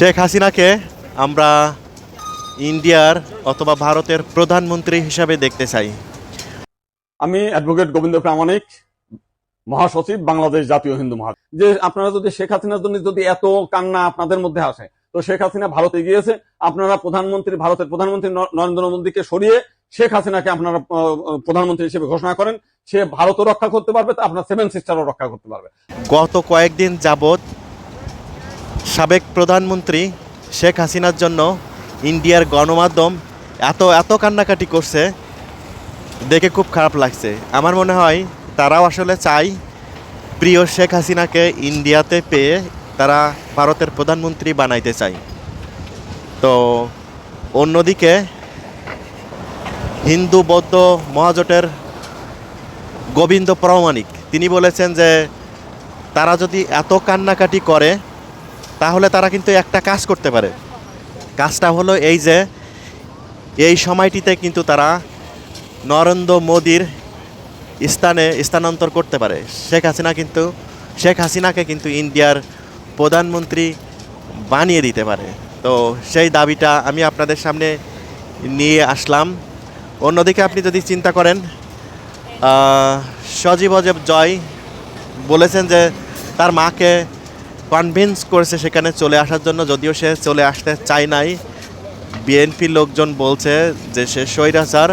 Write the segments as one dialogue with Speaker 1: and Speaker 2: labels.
Speaker 1: শেখ হাসিনাকে আমরা ইন্ডিয়ার অথবা ভারতের প্রধানমন্ত্রী হিসাবে দেখতে চাই।
Speaker 2: আমি অ্যাডভোকেট গোবিন্দ প্রামাণিক মহাসচিব বাংলাদেশ জাতীয় হিন্দু মহা যে আপনারা যদি শেখ হাসিনার জন্য যদি এত কান্না আপনাদের মধ্যে আসে তো শেখ হাসিনা ভারতে গিয়েছে আপনারা প্রধানমন্ত্রী ভারতের প্রধানমন্ত্রী নরেন্দ্র মোদীকে সরিয়ে শেখ হাসিনাকে আপনারা প্রধানমন্ত্রী হিসেবে ঘোষণা করেন। সে ভারতও রক্ষা করতে পারবে তা আপনার সেভেন সিস্টারও রক্ষা করতে পারবে।
Speaker 1: গত কয়েকদিন যাবৎ সাবেক প্রধানমন্ত্রী শেখ হাসিনার জন্য ইন্ডিয়ার গণমাধ্যম এত এত কান্নাকাটি করছে, দেখে খুব খারাপ লাগছে। আমার মনে হয় তারাও আসলে চাই প্রিয় শেখ হাসিনাকে ইন্ডিয়াতে পেয়ে তারা ভারতের প্রধানমন্ত্রী বানাইতে চায় তো অন্যদিকে হিন্দু, বৌদ্ধ মহাজোটের গোবিন্দ প্রামাণিক, তিনি বলেছেন যে তারা যদি এত কান্নাকাটি করে তাহলে তারা কিন্তু একটা কাজ করতে পারে। কাজটা হলো এই যে, এই সময়টিতে কিন্তু তারা নরেন্দ্র মোদির স্থানে স্থানান্তর করতে পারে। শেখ হাসিনা কিন্তু, শেখ হাসিনাকে কিন্তু ইন্ডিয়ার প্রধানমন্ত্রী বানিয়ে দিতে পারে। তো সেই দাবিটা আমি আপনাদের সামনে নিয়ে আসলাম। অন্যদিকে আপনি যদি চিন্তা করেন সজীব অজেব জয় বলেছেন যে তার মাকে কনভিন্স করেছে সেখানে চলে আসার জন্য, যদিও সে চলে আসতে চায় নাই। বিএনপির লোকজন বলছে যে সে স্বৈরাচার,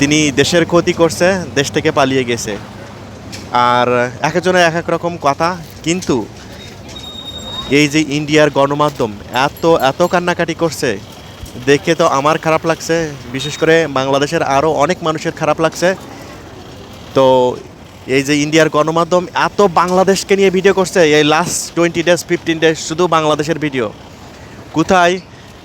Speaker 1: তিনি দেশের ক্ষতি করছে, দেশ থেকে পালিয়ে গেছে। আর এক একজনের এক এক রকম কথা, কিন্তু এই যে ইন্ডিয়ার গণমাধ্যম এত এত কান্নাকাটি করছে, দেখে তো আমার খারাপ লাগছে। বিশেষ করে বাংলাদেশের আরও অনেক মানুষের খারাপ লাগছে। তো এই যে ইন্ডিয়ার গণমাধ্যম এত বাংলাদেশকে নিয়ে ভিডিও করছে, এই last twenty days fifteen days শুধু বাংলাদেশের ভিডিও কোথায়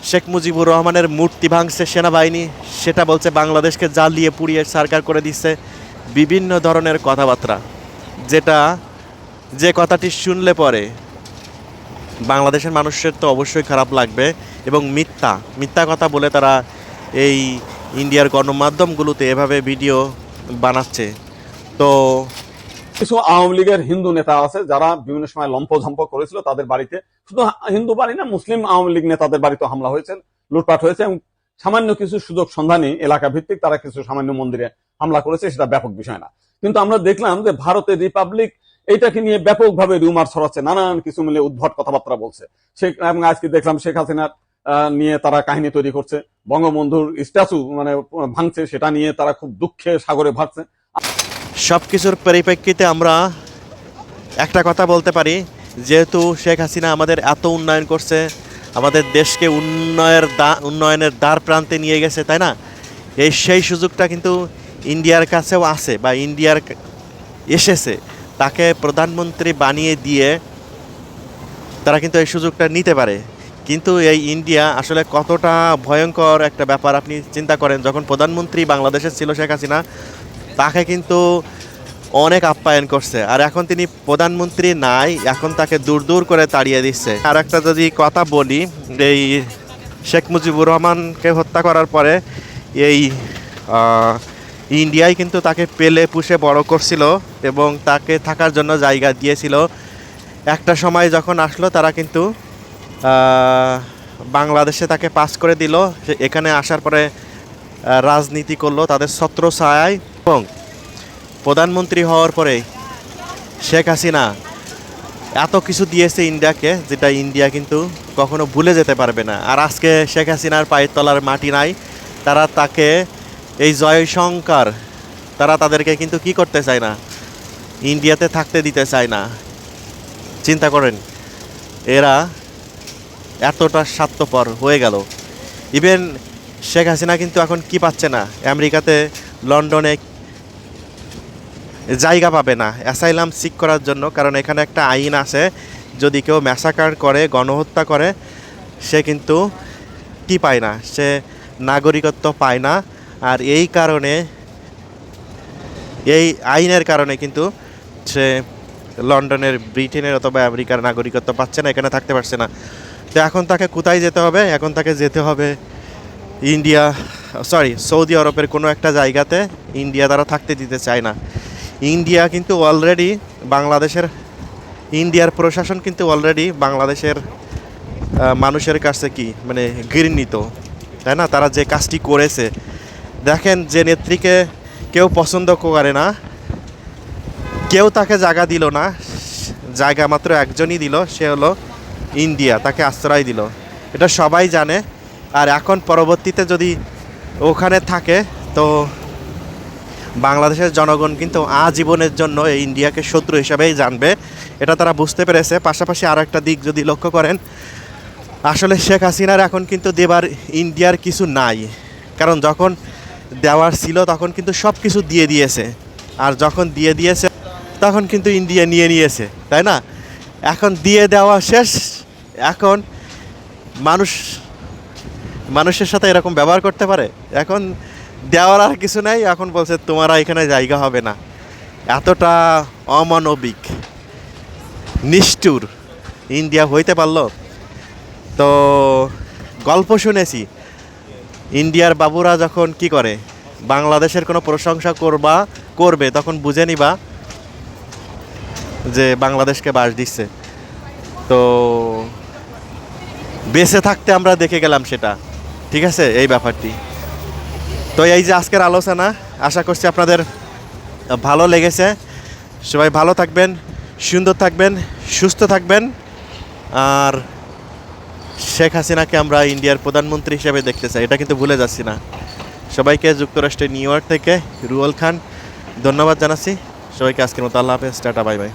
Speaker 1: শেখ মুজিবুর রহমানের মূর্তি ভাঙছে সেনাবাহিনী, সেটা বলছে বাংলাদেশকে জ্বালিয়ে পুড়িয়ে সরকার করে দিচ্ছে বিভিন্ন ধরনের কথাবার্তা। যেটা যে কথাটি শুনলে পরে বাংলাদেশের মানুষের তো অবশ্যই খারাপ লাগবে এবং মিথ্যা মিথ্যা কথা বলে তারা এই ইন্ডিয়ার গণমাধ্যমগুলোতে এভাবে ভিডিও বানাচ্ছে। তো
Speaker 2: কিছু আওয়ামী লীগের হিন্দু নেতা আছে যারা বিভিন্ন সময় লম্পঝম্প করেছিল তাদের বাড়িতে। শুধু হিন্দু বাড়ি না, মুসলিম আওয়ামী লীগ নেতাদের বাড়িতে হামলা হয়েছে, লুটপাট হয়েছে এবং সামান্য কিছু সুযোগ সন্ধানী এলাকা ভিত্তিক তারা কিছু সামান্য মন্দিরে হামলা করেছে, সেটা ব্যাপক বিষয় না। কিন্তু আমরা দেখলাম যে ভারতের রিপাবলিক এইটাকে নিয়ে ব্যাপকভাবে রুমার ছড়াচ্ছে, নানান কিছু মিলে উদ্ভট কথাবার্তা বলছে। সে এবং আজকে দেখলাম শেখ হাসিনার নিয়ে তারা কাহিনী তৈরি করছে, বঙ্গবন্ধুর স্ট্যাচু মানে ভাঙছে, সেটা নিয়ে তারা খুব দুঃখে সাগরে ভাসছে।
Speaker 1: সব কিছুর পরিপ্রেক্ষিতে আমরা একটা কথা বলতে পারি, যেহেতু শেখ হাসিনা আমাদের এত উন্নয়ন করছে, আমাদের দেশকে উন্নয়ের দা, উন্নয়নের দ্বার প্রান্তে নিয়ে গেছে, তাই না? এই সেই সুযোগটা কিন্তু ইন্ডিয়ার কাছেও আছে বা ইন্ডিয়ার এসেছে। তাকে প্রধানমন্ত্রী বানিয়ে দিয়ে তারা কিন্তু এই সুযোগটা নিতে পারে। কিন্তু এই ইন্ডিয়া আসলে কতটা ভয়ঙ্কর একটা ব্যাপার, আপনি চিন্তা করেন, যখন প্রধানমন্ত্রী বাংলাদেশের ছিল শেখ হাসিনা তাকে কিন্তু অনেক আপ্যায়ন করছে। আর এখন তিনি প্রধানমন্ত্রী নাই, এখন তাকে দূর দূর করে তাড়িয়ে দিচ্ছে। আর একটা যদি কথা বলি, এই শেখ মুজিবুর রহমানকে হত্যা করার পরে এই ইন্ডিয়ায় কিন্তু তাকে পেলে পুষে বড় করছিল এবং তাকে থাকার জন্য জায়গা দিয়েছিল। একটা সময় যখন আসলো, তারা কিন্তু বাংলাদেশে তাকে পাস করে দিল। এখানে আসার পরে রাজনীতি করল, তাদের ছত্র ছায় এবং প্রধানমন্ত্রী হওয়ার পরে শেখ হাসিনা এত কিছু দিয়েছে ইন্ডিয়াকে, যেটা ইন্ডিয়া কিন্তু কখনো ভুলে যেতে পারবে না। আর আজকে শেখ হাসিনার পায়ের তলার মাটি নাই, তারা তাকে এই জয়শঙ্কর তারা তাদেরকে কিন্তু কি করতে চায় না? ইন্ডিয়াতে থাকতে দিতে চায় না। চিন্তা করেন, এরা এতটা স্বার্থপর হয়ে গেল। ইভেন শেখ হাসিনা কিন্তু এখন কি পাচ্ছে না? আমেরিকাতে, লন্ডনে জায়গা পাবে না। অ্যাসাইলাম সিক করার জন্য, কারণ এখানে একটা আইন আছে, যদি কেউ ম্যাসাকার করে, গণহত্যা করে, সে কিন্তু কি পায় না? সে নাগরিকত্ব পায় না। আর এই কারণে, এই আইনের কারণে কিন্তু সে লন্ডনের, ব্রিটেনের অথবা আমেরিকার নাগরিকত্ব পাচ্ছে না, এখানে থাকতে পারছে না। তো এখন তাকে কোথায় যেতে হবে? এখন তাকে যেতে হবে ইন্ডিয়া সরি সৌদি আরবের কোনো একটা জায়গাতে ইন্ডিয়া তারা থাকতে দিতে চায় না। ইন্ডিয়া কিন্তু অলরেডি বাংলাদেশের, ইন্ডিয়ার প্রশাসন কিন্তু অলরেডি বাংলাদেশের মানুষের কাছে কি মানে ঘৃণিত, তাই না? তারা যে কাজটি করেছে। দেখেন যে নেত্রীকে কেউ পছন্দ করে না, কেউ তাকে জায়গা দিল না, জায়গা মাত্র একজনই দিল, সে হলো ইন্ডিয়া, তাকে আশ্রয় দিল। এটা সবাই জানে। আর এখন পরবর্তীতে যদি ওখানে থাকে, তো বাংলাদেশের জনগণ কিন্তু আজীবনের জন্য এই ইন্ডিয়াকে শত্রু হিসাবেই জানবে। এটা তারা বুঝতে পেরেছে। পাশাপাশি আরও একটা দিক যদি লক্ষ্য করেন, আসলে শেখ হাসিনার এখন কিন্তু দেবার ইন্ডিয়ার কিছু নাই। কারণ যখন দেওয়ার ছিল তখন কিন্তু সব কিছু দিয়ে দিয়েছে। আর যখন দিয়ে দিয়েছে, তখন কিন্তু ইন্ডিয়া নিয়ে নিয়েছে, তাই না? এখন দিয়ে দেওয়া শেষ। এখন মানুষ, মানুষের সাথে এরকম ব্যবহার করতে পারে? এখন দেওয়ার আর কিছু নাই, এখন বলছে তোমারা এখানে জায়গা হবে না। এতটা অমানবিক, নিষ্ঠুর ইন্ডিয়া হইতে পারল? তো গল্প শুনেছি, ইন্ডিয়ার বাবুরা যখন কি করে, বাংলাদেশের কোনো প্রশংসা করবা, করবে, তখন বুঝে নিবা যে বাংলাদেশকে বাস দিচ্ছে। তো বেঁচে থাকতে আমরা দেখে গেলাম সেটা, ঠিক আছে? এই ব্যাপারটি। তো এই যে আজকের আলোচনা, আশা করছি আপনাদের ভালো লেগেছে। সবাই ভালো থাকবেন, সুন্দর থাকবেন, সুস্থ থাকবেন। আর শেখ হাসিনাকে আমরা ইন্ডিয়ার প্রধানমন্ত্রী হিসেবে দেখতে চাই, এটা কিন্তু ভুলে যাচ্ছি না। সবাইকে যুক্তরাষ্ট্রের নিউ ইয়র্ক থেকে রুয়েল খান, ধন্যবাদ জানাচ্ছি। সবাইকে আজকের মতো আল্লাহ হাফেজ, টাটা, বাই বাই।